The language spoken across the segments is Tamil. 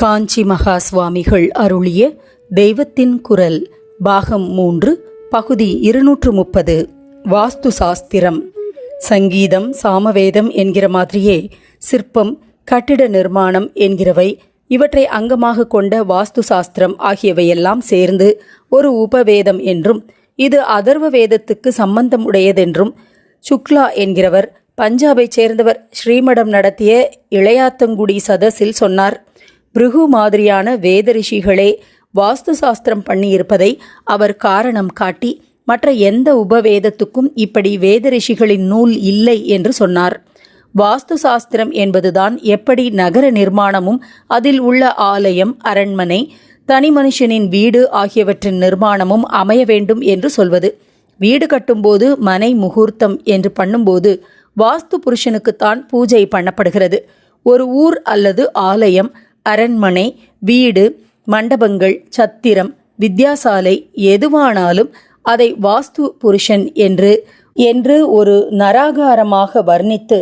காஞ்சி மகா சுவாமிகள் அருளிய தெய்வத்தின் குரல் பாகம் மூன்று பகுதி இருநூற்று முப்பது வாஸ்து சாஸ்திரம். சங்கீதம் சாமவேதம் என்கிற மாதிரியே சிற்பம் கட்டிட நிர்மாணம் என்கிறவை இவற்றை அங்கமாக கொண்ட வாஸ்து சாஸ்திரம் ஆகியவையெல்லாம் சேர்ந்து ஒரு உபவேதம் என்றும் இது அதர்வ வேதத்துக்கு சம்பந்தம் உடையதென்றும் சுக்லா என்கிறவர் பஞ்சாபைச் சேர்ந்தவர் ஸ்ரீமடம் நடத்திய இளையாத்தங்குடி சதஸில் சொன்னார். பிருகு மாதிரியான வேத ரிஷிகளே வாஸ்து சாஸ்திரம் பண்ணியிருப்பதை அவர் காரணம் காட்டி மற்ற எந்த உபவேதத்துக்கும் இப்படி வேத ரிஷிகளின் நூல் இல்லை என்று சொன்னார். வாஸ்து சாஸ்திரம் என்பதுதான் எப்படி நகர நிர்மாணமும் அதில் உள்ள ஆலயம் அரண்மனை தனி மனுஷனின் வீடு ஆகியவற்றின் நிர்மாணமும் அமைய வேண்டும் என்று சொல்வது. வீடு கட்டும்போது மனை முகூர்த்தம் என்று பண்ணும்போது வாஸ்து புருஷனுக்குத்தான் பூஜை பண்ணப்படுகிறது. ஒரு ஊர் அல்லது ஆலயம் அரண்மனை வீடு மண்டபங்கள் சத்திரம் வித்யாசாலை எதுவானாலும் அதை வாஸ்து புருஷன் என்று என்று ஒரு நராகாரமாக வர்ணித்து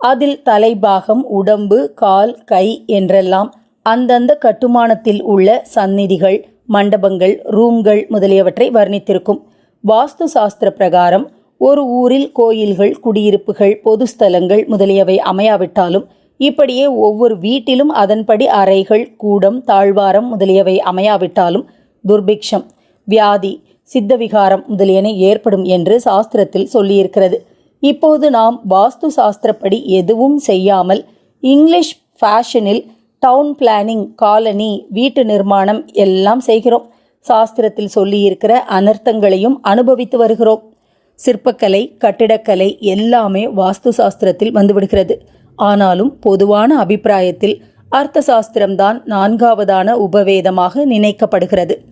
அதில் தலைபாகம் உடம்பு கால் கை என்றெல்லாம் அந்தந்த கட்டுமானத்தில் உள்ள சந்நிதிகள் மண்டபங்கள் ரூம்கள் முதலியவற்றை வர்ணித்திருக்கும். வாஸ்து சாஸ்திர பிரகாரம் ஒரு ஊரில் கோயில்கள் குடியிருப்புகள் பொது ஸ்தலங்கள் முதலியவை அமையாவிட்டாலும் இப்படியே ஒவ்வொரு வீட்டிலும் அதன்படி அறைகள் கூடம் தாழ்வாரம் முதலியவை அமையாவிட்டாலும் துர்பிக்ஷம் வியாதி சித்தவிகாரம் முதலியன ஏற்படும் என்று சாஸ்திரத்தில் சொல்லியிருக்கிறது. இப்போது நாம் வாஸ்து சாஸ்திரப்படி எதுவும் செய்யாமல் இங்கிலீஷ் ஃபேஷனில் டவுன் பிளானிங் காலனி வீட்டு நிர்மாணம் எல்லாம் செய்கிறோம். சாஸ்திரத்தில் சொல்லியிருக்கிற அனர்த்தங்களையும் அனுபவித்து வருகிறோம். சிற்பக்கலை கட்டிடக்கலை எல்லாமே வாஸ்து சாஸ்திரத்தில் வந்துவிடுகிறது. ஆனாலும் பொதுவான அபிப்பிராயத்தில் அர்த்த சாஸ்திரம்தான் நான்காவதான உபவேதமாக நினைக்கப்படுகிறது.